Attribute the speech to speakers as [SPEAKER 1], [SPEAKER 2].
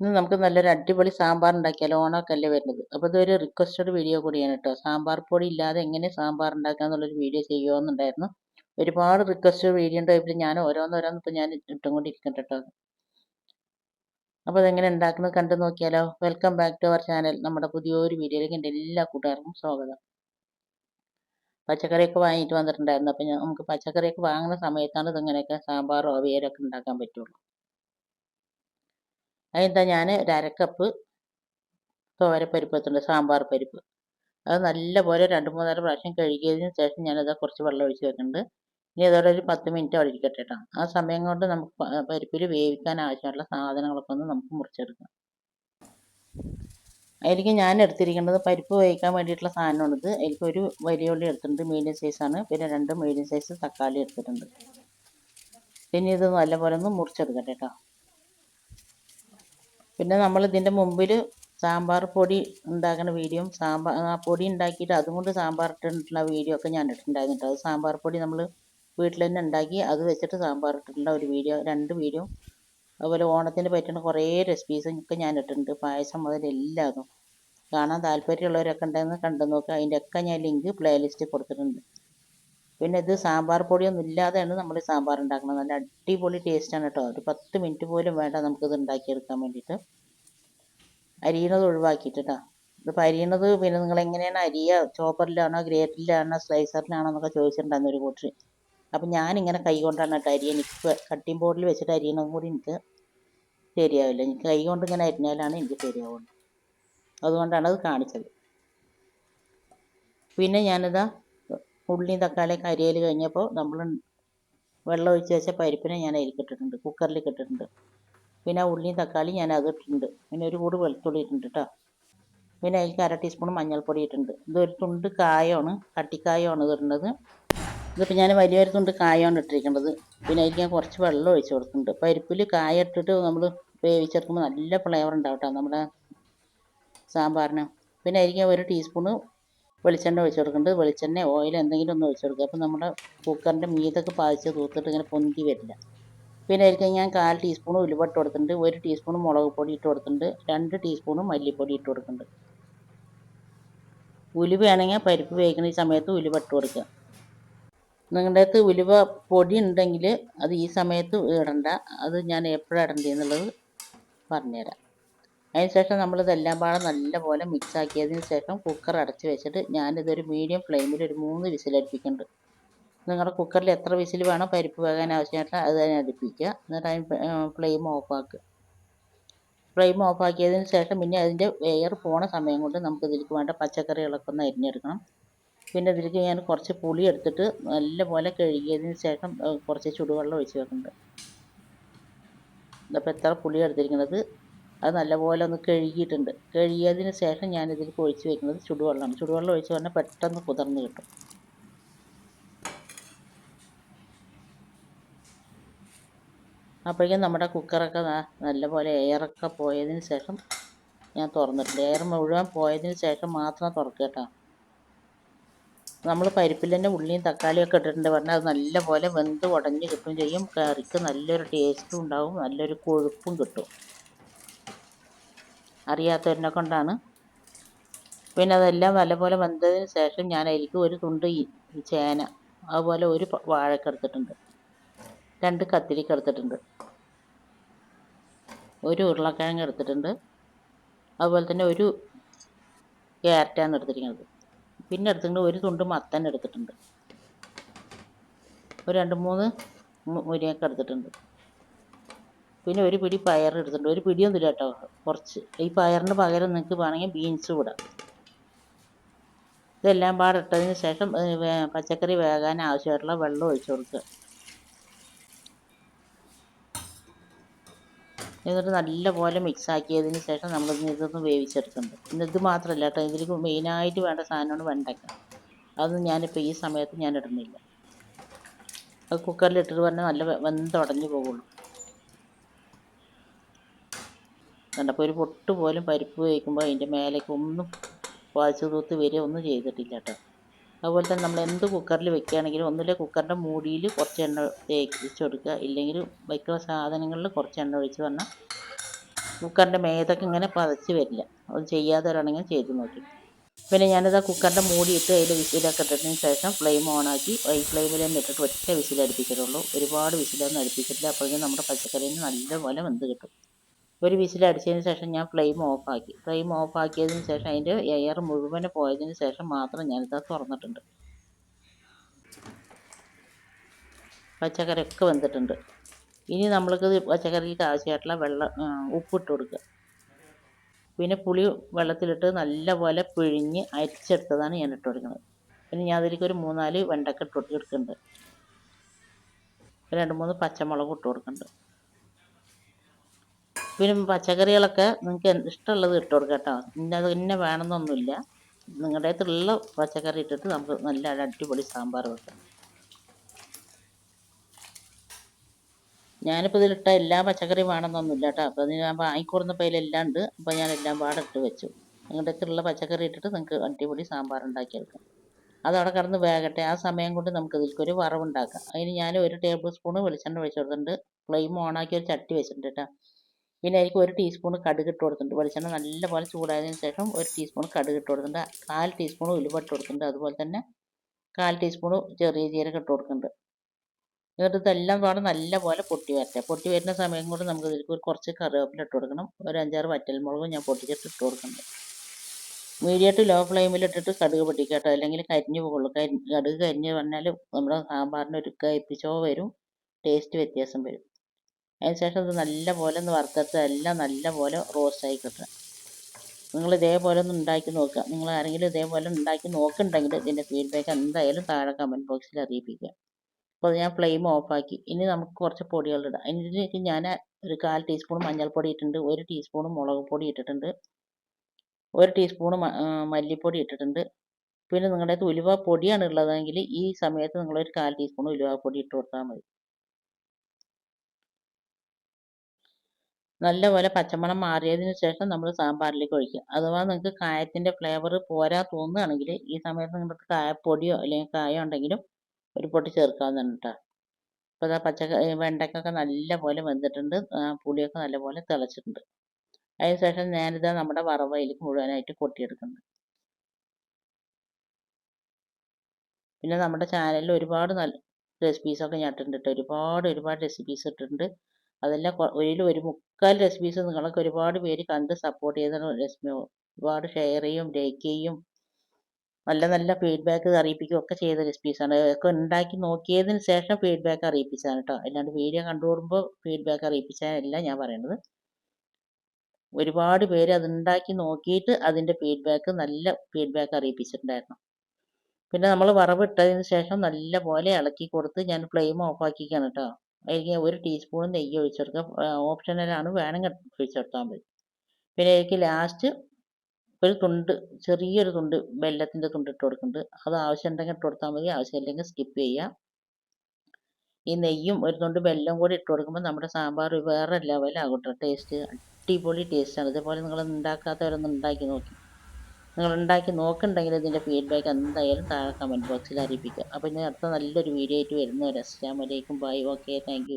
[SPEAKER 1] ഇന്ന് നമുക്ക് നല്ലൊരു അടിപൊളി സാമ്പാർ ഉണ്ടാക്കിയാലോ? ഓണമൊക്കെ അല്ലേ വരുന്നത്. അപ്പോൾ ഇതൊരു റിക്വസ്റ്റഡ് വീഡിയോ കൂടിയാണ് കേട്ടോ. സാമ്പാർ പൊടി ഇല്ലാതെ എങ്ങനെ സാമ്പാർ ഉണ്ടാക്കുക എന്നുള്ളൊരു വീഡിയോ ചെയ്യുമെന്നുണ്ടായിരുന്നു ഒരുപാട് റിക്വസ്റ്റഡ് വീഡിയോ ഉണ്ടായപ്പോൾ ഞാൻ ഓരോന്നോരോന്ന് ഇപ്പോൾ ഞാൻ ഇട്ടുകൊണ്ടിരിക്കട്ടെ കേട്ടോ. അപ്പോൾ അതെങ്ങനെ ഉണ്ടാക്കുന്നത് കണ്ടു നോക്കിയാലോ? Welcome back to our channel നമ്മുടെ പുതിയൊരു വീഡിയോയിലേക്ക് എന്റെ എല്ലാ കൂട്ടുകാർക്കും സ്വാഗതം. പച്ചക്കറിയൊക്കെ വാങ്ങിയിട്ട് വന്നിട്ടുണ്ടായിരുന്നു. അപ്പോൾ നമുക്ക് പച്ചക്കറിയൊക്കെ വാങ്ങുന്ന സമയത്താണ് ഇതിങ്ങനെയൊക്കെ സാമ്പാറോ അവിയലൊക്കെ ഉണ്ടാക്കാൻ പറ്റുള്ളൂ. അതിനെന്താ ഞാൻ ഒരു അരക്കപ്പ് തോരപ്പരിപ്പ് എത്തുണ്ട് സാമ്പാർ പരിപ്പ്. അത് നല്ലപോലെ രണ്ട് മൂന്നാൽ പ്രാവശ്യം കഴുകിയതിന് ശേഷം ഞാനത് കുറച്ച് വെള്ളം ഒഴിച്ച് വെക്കുന്നുണ്ട് ഇനി അതോടെ ഒരു പത്ത് മിനിറ്റ് അവിടെ ഇരിക്കട്ടെ കേട്ടോ ആ സമയം കൊണ്ട് നമുക്ക് പരിപ്പിൽ വേവിക്കാൻ ആവശ്യമുള്ള സാധനങ്ങളൊക്കെ ഒന്ന് നമുക്ക് മുറിച്ചെടുക്കാം. അതിലേക്ക് ഞാൻ എടുത്തിരിക്കേണ്ടത് പരിപ്പ് വേവിക്കാൻ വേണ്ടിയിട്ടുള്ള സാധനമാണിത് അതിലേക്ക് ഒരു വലിയ ഉള്ളി എടുത്തിട്ടുണ്ട്. മീഡിയം സൈസാണ് പിന്നെ രണ്ട് മീഡിയം സൈസ് തക്കാളി എടുത്തിട്ടുണ്ട്. പിന്നെ ഇത് നല്ലപോലെ ഒന്ന് മുറിച്ചെടുക്കട്ടെ കേട്ടോ പിന്നെ നമ്മൾ ഇതിന്റെ മുമ്പിൽ സാമ്പാർ പൊടി ഉണ്ടാക്കുന്ന വീഡിയോ സാമ്പാർ ആ പൊടി ഉണ്ടാക്കിയിട്ട് അതും കൊണ്ട് സാമ്പാർ ഇട്ടിട്ടുള്ള വീഡിയോ ഒക്കെ ഞാൻ ഇട്ടിട്ടുണ്ടായിരുന്നു അത് സാമ്പാർ പൊടി നമ്മൾ വീട്ടിൽ തന്നെ ഉണ്ടാക്കി അത് വെച്ചിട്ട് സാമ്പാർ ഇട്ടിട്ടുള്ള ഒരു വീഡിയോ രണ്ട് വീഡിയോ. അതുപോലെ ഓണത്തിന് പറ്റുന്ന കുറേ റെസിപ്പീസും ഒക്കെ ഞാൻ ഇട്ടിട്ടുണ്ട്. പായസം മുതൽ എല്ലാതും. കാണാൻ താല്പര്യമുള്ളവരൊക്കെ ഉണ്ടെന്ന് കണ്ടു നോക്കുക അതിന്റെയൊക്കെ ഞാൻ ലിങ്ക് പ്ലേലിസ്റ്റിൽ കൊടുത്തിട്ടുണ്ട്. പിന്നെ ഇത് സാമ്പാർ പൊടിയൊന്നും ഇല്ലാതെയാണ് നമ്മൾ സാമ്പാർ ഉണ്ടാക്കുന്നത്. നല്ല അടിപൊളി ടേസ്റ്റാണ് കേട്ടോ ഒരു പത്ത് മിനിറ്റ് പോലും വേണ്ട നമുക്കിത് ഉണ്ടാക്കിയെടുക്കാൻ വേണ്ടിയിട്ട്. അരിയണത് ഒഴിവാക്കിയിട്ട് കേട്ടോ ഇതിപ്പോൾ അരിയണത് പിന്നെ നിങ്ങൾ എങ്ങനെയാണ് അരിയ ചോപ്പറിലാണോ ഗ്രേറ്ററിലാണോ സ്ലൈസറിലാണോ എന്നൊക്കെ ചോദിച്ചിട്ടുണ്ടായിരുന്നു ഒരു കൂട്ടർ അപ്പം ഞാനിങ്ങനെ കൈ കൊണ്ടാണ് കേട്ടോ അരിയ. എനിക്ക് കട്ടിംഗ് ബോർഡിൽ വെച്ചിട്ട് അരിയണതും കൂടി എനിക്ക് ശരിയാവില്ല. എനിക്ക് കൈ കൊണ്ട് ഇങ്ങനെ അരിഞ്ഞാലാണ് എനിക്ക് ശരിയാവുള്ളൂ. അതുകൊണ്ടാണ് അത് കാണിച്ചത്. പിന്നെ ഞാനിതാ ഉള്ളിയും തക്കാളിയൊക്കെ അരിയൽ കഴിഞ്ഞപ്പോൾ നമ്മൾ വെള്ളം ഒഴിച്ച് വെച്ച പരിപ്പിനെ ഞാൻ അതിലേക്ക് കുക്കറിൽ ഇട്ടിട്ടുണ്ട്. പിന്നെ ഉള്ളിയും തക്കാളി ഞാൻ അത് ഇട്ടിട്ടുണ്ട്. പിന്നെ ഒരു കൂട് വെളുത്തുള്ളി ഇട്ടിട്ടുണ്ട് കേട്ടോ പിന്നെ അതിലേക്ക് അര ടീസ്പൂൺ മഞ്ഞൾപ്പൊടി ഇട്ടിട്ടുണ്ട്. ഇതൊരു തുണ്ട് കായമാണ് കട്ടിക്കായമാണ് ഇടുന്നത് ഇതിപ്പോൾ ഞാൻ വലിയൊരു തുണ്ട് കായമാണ് ഇട്ടിരിക്കുന്നത്. പിന്നെ അതിലേക്ക് ഞാൻ കുറച്ച് വെള്ളം ഒഴിച്ച് കൊടുത്തിട്ടുണ്ട്. പരിപ്പിൽ കായ ഇട്ടിട്ട് നമ്മൾ വേവിച്ചെടുക്കുമ്പോൾ നല്ല ഫ്ലേവർ ഉണ്ടാവും കേട്ടോ നമ്മുടെ സാമ്പാറിന്. പിന്നെ അതിലേക്ക് ഒരു ടീസ്പൂണ് വെളിച്ചെണ്ണ ഒഴിച്ച് കൊടുക്കുന്നുണ്ട് വെളിച്ചെണ്ണ ഓയിൽ എന്തെങ്കിലും ഒന്ന് ഒഴിച്ച് കൊടുക്കുക അപ്പോൾ നമ്മുടെ കുക്കറിന്റെ മീതൊക്കെ പാതിച്ച് തൂത്തിട്ട് ഇങ്ങനെ പൊന്തി വരില്ല. പിന്നെ ആയിരിക്കും ഞാൻ കാൽ ടീസ്പൂൺ ഉലുവട്ട് കൊടുത്തിട്ടുണ്ട്. ഒരു ടീസ്പൂൺ മുളക് പൊടി ഇട്ട് കൊടുത്തിട്ടുണ്ട്. രണ്ട് ടീസ്പൂൺ മല്ലിപ്പൊടി ഇട്ട് കൊടുക്കുന്നുണ്ട്. ഉലുവയാണെങ്കിൽ പരിപ്പ് വേവിക്കുന്ന ഈ സമയത്ത് ഉലുവ ഇട്ട് കൊടുക്കുക. നിങ്ങളുടെ അടുത്ത് ഉലുവ പൊടി ഉണ്ടെങ്കിൽ അത് ഈ സമയത്ത് ഇടണ്ട. അത് ഞാൻ എപ്പോഴാണ് ഇടണ്ടെന്നുള്ളത് പറഞ്ഞുതരാം. അതിനുശേഷം നമ്മളിതെല്ലാം പാടെ നല്ലപോലെ മിക്സ് ആക്കിയതിന് ശേഷം കുക്കർ അടച്ച് വെച്ചിട്ട് ഞാനിതൊരു മീഡിയം ഫ്ലെയിമിൽ ഒരു മൂന്ന് വിസിൽ വിസിലടുപ്പിക്കുന്നുണ്ട് നിങ്ങളുടെ കുക്കറിൽ എത്ര വിസിൽ വേണം പരിപ്പ് വേകാൻ ആവശ്യമായിട്ട് അത് തന്നെ അടുപ്പിക്കുക. എന്നിട്ട് അതിന് ഫ്ലെയിം ഓഫാക്കുക ഫ്ലെയിം ഓഫാക്കിയതിന് ശേഷം പിന്നെ അതിന്റെ എയർ പോണ സമയം കൊണ്ട് നമുക്ക് ഇതിലേക്ക് വേണ്ട പച്ചക്കറികളൊക്കെ ഒന്ന് അരിഞ്ഞെടുക്കണം. പിന്നെ ഇതിലേക്ക് ഞാൻ കുറച്ച് പുളി എടുത്തിട്ട് നല്ലപോലെ കഴുകിയതിന് ശേഷം കുറച്ച് ചുടുവെള്ളം ഒഴിച്ച് വെക്കുന്നുണ്ട്. അപ്പോൾ എത്ര പുളി എടുത്തിരിക്കുന്നത്? അത് നല്ലപോലെ ഒന്ന് കഴുകിയിട്ടുണ്ട്. കഴുകിയതിന് ശേഷം ഞാൻ ഇതിലേക്ക് ഒഴിച്ച് വെക്കുന്നത് ചുടുവെള്ളമാണ്. ചുടുവെള്ളം ഒഴിച്ച് പറഞ്ഞാൽ പെട്ടെന്ന് കുതിർന്ന് കിട്ടും. അപ്പോഴേക്കും നമ്മുടെ കുക്കറൊക്കെ നല്ലപോലെ എയറൊക്കെ പോയതിന് ശേഷം ഞാൻ തുറന്നിട്ടുണ്ട്. എയർ മുഴുവൻ പോയതിന് ശേഷം മാത്രം തുറക്കുക കേട്ടോ. നമ്മൾ പരിപ്പിൽ തന്നെ ഉള്ളിയും തക്കാളിയൊക്കെ ഇട്ടിട്ടുണ്ട് പറഞ്ഞാൽ അത് നല്ലപോലെ വെന്ത് ഉടഞ്ഞ് കിട്ടും ചെയ്യും. കറിക്ക് നല്ലൊരു ടേസ്റ്റും ഉണ്ടാവും നല്ലൊരു കൊഴുപ്പും കിട്ടും. അറിയാത്തവരിനെ കൊണ്ടാണ്. പിന്നെ അതെല്ലാം നല്ലപോലെ വെന്തതിന് ശേഷം ഞാൻ അതിലേക്ക് ഒരു തുണ്ട് ചേന അതുപോലെ ഒരു വാഴക്ക എടുത്തിട്ടുണ്ട്. രണ്ട് കത്തിരിക്ക എടുത്തിട്ടുണ്ട്. ഒരു ഉരുളക്കിഴങ്ങ് എടുത്തിട്ടുണ്ട്. അതുപോലെ തന്നെ ഒരു ക്യാരറ്റാണ് എടുത്തിരിക്കുന്നത്. പിന്നെ എടുത്തിട്ടുണ്ട് ഒരു തുണ്ട് മത്തൻ എടുത്തിട്ടുണ്ട്. ഒരു രണ്ട് മൂന്ന് മുരിയൊക്കെ എടുത്തിട്ടുണ്ട്. പിന്നെ ഒരു പിടി പയർ എടുത്തിട്ടുണ്ട്. ഒരു പിടിയൊന്നുമില്ല കേട്ടോ. കുറച്ച്. ഈ പയറിന് പകരം നിങ്ങൾക്ക് വേണമെങ്കിൽ ബീൻസും ഇടാം. ഇതെല്ലാം പാടെ ഇട്ടതിന് ശേഷം പച്ചക്കറി വേകാൻ ആവശ്യമായിട്ടുള്ള വെള്ളം ഒഴിച്ചു കൊടുക്കുക. എന്നിട്ട് നല്ലപോലെ മിക്സ് ആക്കിയതിന് ശേഷം നമ്മൾ ഇതൊന്ന് വേവിച്ചെടുക്കുന്നുണ്ട്. പിന്നെ ഇത് മാത്രമല്ല കേട്ടോ. ഇതിലേക്ക് മെയിനായിട്ട് വേണ്ട സാധനമാണ് വെണ്ടയ്ക്ക. അതൊന്നും ഞാനിപ്പോൾ ഈ സമയത്ത് ഞാൻ ഇടുന്നില്ല. അത് കുക്കറിൽ ഇട്ടിട്ട് പറഞ്ഞാൽ നല്ല വെന്തുടഞ്ഞു പോകുള്ളൂ. കണ്ടപ്പോൾ ഒരു പൊട്ട് പോലും പരിപ്പ് വയ്ക്കുമ്പോൾ അതിന്റെ മേലേക്ക് ഒന്നും വാഴ്ച തൂത്ത് വരിക ഒന്നും ചെയ്തിട്ടില്ല കേട്ടോ. അതുപോലെ തന്നെ നമ്മൾ എന്ത് കുക്കറിൽ വെക്കുകയാണെങ്കിലും ഒന്നുമില്ല കുക്കറിന്റെ മൂടിയിൽ കുറച്ച് എണ്ണ തേച്ച് കൊടുക്കുക. ഇല്ലെങ്കിൽ വയ്ക്കുന്ന സാധനങ്ങളിൽ കുറച്ച് എണ്ണ ഒഴിച്ച് പറഞ്ഞാൽ കുക്കറിന്റെ മേതൊക്കെ ഇങ്ങനെ പതച്ച് വരില്ല. അത് ചെയ്യാതെ ചെയ്യാത്തവരാണെങ്കിൽ ചെയ്ത് നോക്കി. പിന്നെ ഞാനിത് ആ കുക്കറിന്റെ മൂടിയിട്ട് അതിൽ വിസിലൊക്കെ ഇട്ടതിന് ശേഷം ഫ്ലെയിം ഓണാക്കി ഹൈ ഫ്ലെയിമിൽ തന്നെ ഇട്ടിട്ട് ഒറ്റ വിസിൽ അടുപ്പിച്ചിട്ടുള്ളൂ ഒരുപാട് വിസിലൊന്നും അടുപ്പിച്ചിട്ടില്ല. അപ്പോഴേക്കും നമ്മുടെ പച്ചക്കറിയിൽ നിന്ന് നല്ലപോലെ വെന്ത് കിട്ടും. ഒരു വിസിൽ അടിച്ചതിന് ശേഷം ഞാൻ ഫ്ലെയിം ഓഫാക്കി. ഫ്ലെയിം ഓഫാക്കിയതിന് ശേഷം അതിന്റെ എയർ മുഴുവൻ പോയതിന് ശേഷം മാത്രം ഞാനിത് തുറന്നിട്ടുണ്ട്. പച്ചക്കറിയൊക്കെ വെന്തിട്ടുണ്ട്. ഇനി നമ്മൾക്ക് പച്ചക്കറിക്ക് ആവശ്യമായിട്ടുള്ള വെള്ളം ഉപ്പിട്ട് കൊടുക്കുക. പിന്നെ പുളി വെള്ളത്തിലിട്ട് നല്ലപോലെ പിഴിഞ്ഞ് അരിച്ചെടുത്തതാണ് ഞാൻ ഇട്ട് കൊടുക്കുന്നത്. പിന്നെ ഞാൻ അതിലേക്ക് ഒരു മൂന്നാൽ വെണ്ടക്ക ഇട്ട് കൊടുക്കുന്നുണ്ട് രണ്ട് മൂന്ന് പച്ചമുളക് ഇട്ട് കൊടുക്കുന്നുണ്ട്. പിന്നെ പച്ചക്കറികളൊക്കെ നിങ്ങൾക്ക് ഇഷ്ടമുള്ളത് ഇട്ട് കൊടുക്കാം കേട്ടോ. ഇന്നത് ഇന്നെ വേണമെന്നൊന്നുമില്ല. നിങ്ങളുടെ അടുത്തുള്ള പച്ചക്കറി ഇട്ടിട്ട് നമുക്ക് നല്ല അടിപൊളി സാമ്പാർ വെക്കാം. ഞാനിപ്പോൾ ഇതിലിട്ട എല്ലാ പച്ചക്കറിയും വേണമെന്നൊന്നുമില്ല കേട്ടോ. അപ്പോൾ ഞാൻ വാങ്ങിക്കൊടുന്നപ്പോൾ അതിലെല്ലാം ഉണ്ട്. അപ്പോൾ ഞാൻ എല്ലാം പാടെ ഇട്ട് വെച്ചു. നിങ്ങളുടെ അടുത്തുള്ള പച്ചക്കറി ഇട്ടിട്ട് നിങ്ങൾക്ക് അടിപൊളി സാമ്പാർ ഉണ്ടാക്കിയെടുക്കാം അതവിടെ കിടന്ന് വേകട്ടെ. ആ സമയം കൊണ്ട് നമുക്ക് ഇതിൽക്കൊരു വറവുണ്ടാക്കാം. അതിന് ഞാൻ ഒരു ടേബിൾ സ്പൂൺ വെളിച്ചെണ്ണ ഒഴിച്ച് കൊടുത്തിട്ടുണ്ട്. ഫ്ലെയിം ഓണാക്കി ഒരു ചട്ടി വെച്ചിട്ടുണ്ട് കേട്ടോ. പിന്നെ അതിലേക്ക് ഒരു ടീസ്പൂൺ കടുക് ഇട്ട് വെളിച്ചെണ്ണ നല്ലപോലെ ചൂടായതിന് ശേഷം ഒരു ടീസ്പൂൺ കടുക് ഇട്ട് കൊടുത്തിട്ടുണ്ട്. കാൽ ടീസ്പൂൺ ഉലുവ ഇട്ട് കൊടുത്തിട്ടുണ്ട്. അതുപോലെ തന്നെ കാൽ ടീസ്പൂൺ ചെറിയ ജീരകം ഇട്ട് കൊടുക്കുന്നുണ്ട് എന്നിട്ട് ഇതെല്ലാം പാടെ നല്ലപോലെ പൊട്ടി വരട്ടെ. പൊട്ടി വരുന്ന സമയം കൊണ്ട് നമുക്ക് ഇതിലേക്ക് കുറച്ച് കറിവേപ്പില ഇട്ട് കൊടുക്കണം. ഒരു അഞ്ചാറ് വറ്റൽമുളകും ഞാൻ പൊട്ടിച്ചിട്ട് ഇട്ട് കൊടുക്കുന്നുണ്ട് മീഡിയം ടു ലോ ഫ്ലെയിമിൽ ഇട്ടിട്ട് കടുക് പൊട്ടിക്കട്ടെ അല്ലെങ്കിൽ കരിഞ്ഞു പോകുള്ളൂ. കരി കടുക് കരിഞ്ഞ് പറഞ്ഞാൽ നമ്മുടെ സാമ്പാറിന് ഒരു കയ്പ്പിച്ചോ വരും. ടേസ്റ്റ് വ്യത്യാസം വരും. അതിനുശേഷം ഇത് നല്ലപോലെ ഒന്ന് വറുത്തെടുത്ത് എല്ലാം നല്ല പോലെ റോസ്റ്റായി കിട്ടണം നിങ്ങൾ ഇതേപോലെ ഒന്ന് ഉണ്ടാക്കി നോക്കുക. നിങ്ങൾ ആരെങ്കിലും ഇതേപോലെ ഉണ്ടാക്കി നോക്കുന്നുണ്ടെങ്കിൽ ഇതിന്റെ ഫീഡ്ബാക്ക് എന്തായാലും താഴെ കമന്റ് ബോക്സിൽ അറിയിപ്പിക്കുക. അപ്പോൾ ഞാൻ ഫ്ലെയിം ഓഫാക്കി ഇനി നമുക്ക് കുറച്ച് പൊടികളിടാം അതിലേക്ക് ഞാൻ ഒരു കാൽ ടീസ്പൂൺ മഞ്ഞൾപ്പൊടി ഇട്ടിട്ടുണ്ട് ഒരു ടീസ്പൂൺ മുളക് പൊടി ഇട്ടിട്ടുണ്ട് ഒരു ടീസ്പൂൺ മല്ലിപ്പൊടി ഇട്ടിട്ടുണ്ട്. പിന്നെ നിങ്ങളുടെ ഉലുവ പൊടിയാണ് ഉള്ളതെങ്കിൽ ഈ സമയത്ത് നിങ്ങളൊരു കാൽ ടീസ്പൂൺ ഉലുവ പൊടി ഇട്ട് കൊടുത്താൽ മതി. നല്ലപോലെ പച്ചമണം മാറിയതിന് ശേഷം നമ്മൾ സാമ്പാറിലേക്ക് ഒഴിക്കുക. അഥവാ നിങ്ങൾക്ക് കായത്തിന്റെ ഫ്ലേവർ പോരാ തോന്നുകയാണെങ്കിൽ ഈ സമയത്ത് നിങ്ങൾക്ക് കായപ്പൊടിയോ അല്ലെങ്കിൽ കായോ ഉണ്ടെങ്കിലും ഒരു പൊട്ടി ചേർക്കാവുന്നതാണ് കേട്ടോ അപ്പോൾ ഇതാ പച്ച വെണ്ടയ്ക്കൊക്കെ നല്ലപോലെ വെന്തിട്ടുണ്ട്. പുളിയൊക്കെ നല്ലപോലെ തിളച്ചിട്ടുണ്ട്. അതിന് ശേഷം ഞാനിതാ നമ്മുടെ വറവയിലേക്ക് മുഴുവനായിട്ട് കൊട്ടിയെടുക്കുന്നുണ്ട്. പിന്നെ നമ്മുടെ ചാനലിൽ ഒരുപാട് നല്ല റെസിപ്പീസൊക്കെ ഞാൻ ഇട്ടിട്ടുണ്ട് ഒരുപാട് ഒരുപാട് റെസിപ്പീസ് ഇട്ടിട്ടുണ്ട്. അതെല്ലാം ഒരു ഒരു മുക്കാൽ റെസിപ്പീസ് നിങ്ങളൊക്കെ ഒരുപാട് പേര് കണ്ട് സപ്പോർട്ട് ചെയ്ത റെസിപ്പി ഒരുപാട് ഷെയർ ചെയ്യും ലൈക്ക് ചെയ്യും. നല്ല നല്ല ഫീഡ്ബാക്ക് അറിയിപ്പിക്കുകയും ഒക്കെ ചെയ്ത റെസിപ്പീസാണ് ഒക്കെ ഉണ്ടാക്കി നോക്കിയതിന് ശേഷം ഫീഡ്ബാക്ക് അറിയിപ്പിച്ചതാണ് കേട്ടോ അല്ലാണ്ട് വീഡിയോ കണ്ടുകൂടുമ്പോൾ ഫീഡ്ബാക്ക് അറിയിപ്പിച്ചാലല്ല ഞാൻ പറയുന്നത് ഒരുപാട് പേര് അത് ഉണ്ടാക്കി നോക്കിയിട്ട് അതിന്റെ ഫീഡ്ബാക്ക് നല്ല ഫീഡ്ബാക്ക് അറിയിപ്പിച്ചിട്ടുണ്ടായിരുന്നു. പിന്നെ നമ്മൾ വറവിട്ടതിന് ശേഷം നല്ല പോലെ ഇളക്കി കൊടുത്ത് ഞാൻ ഫ്ലെയിം ഓഫാക്കിക്കാണ് കേട്ടോ അതിലേക്ക് ഒരു ടീസ്പൂൺ നെയ്യ് ഒഴിച്ചെടുക്കുക ഓപ്ഷണലാണ് വേണമെങ്കിൽ ഒഴിച്ചെടുത്താൽ മതി. പിന്നെ അതിലേക്ക് ലാസ്റ്റ് ഒരു തുണ്ട് ചെറിയൊരു തുണ്ട് വെല്ലത്തിന്റെ തുണ്ട് ഇട്ട് കൊടുക്കുന്നുണ്ട്. അത് ആവശ്യമുണ്ടെങ്കിൽ ഇട്ട് കൊടുത്താൽ മതി. ആവശ്യമില്ലെങ്കിൽ സ്കിപ്പ് ചെയ്യുക. ഈ നെയ്യും ഒരു തുണ്ട് വെല്ലം കൂടി ഇട്ട് കൊടുക്കുമ്പോൾ നമ്മുടെ സാമ്പാർ വേറെ ലെവലാകും കേട്ടോ. ടേസ്റ്റ് അടിപൊളി ടേസ്റ്റാണ് ഇതേപോലെ നിങ്ങൾ ഉണ്ടാക്കാത്തവരൊന്ന് ഉണ്ടാക്കി നോക്കി. നിങ്ങൾ ഉണ്ടാക്കി നോക്കുന്നുണ്ടെങ്കിൽ ഇതിന്റെ ഫീഡ്ബാക്ക് എന്തായാലും താഴെ കമന്റ് ബോക്സിൽ അറിയിപ്പിക്കുക. അപ്പോൾ ഇനി അടുത്ത നല്ലൊരു വീഡിയോ ആയിട്ട് വരുന്നവരെ. അസ്സാം വലൈക്കും ബൈ ഓക്കെ താങ്ക്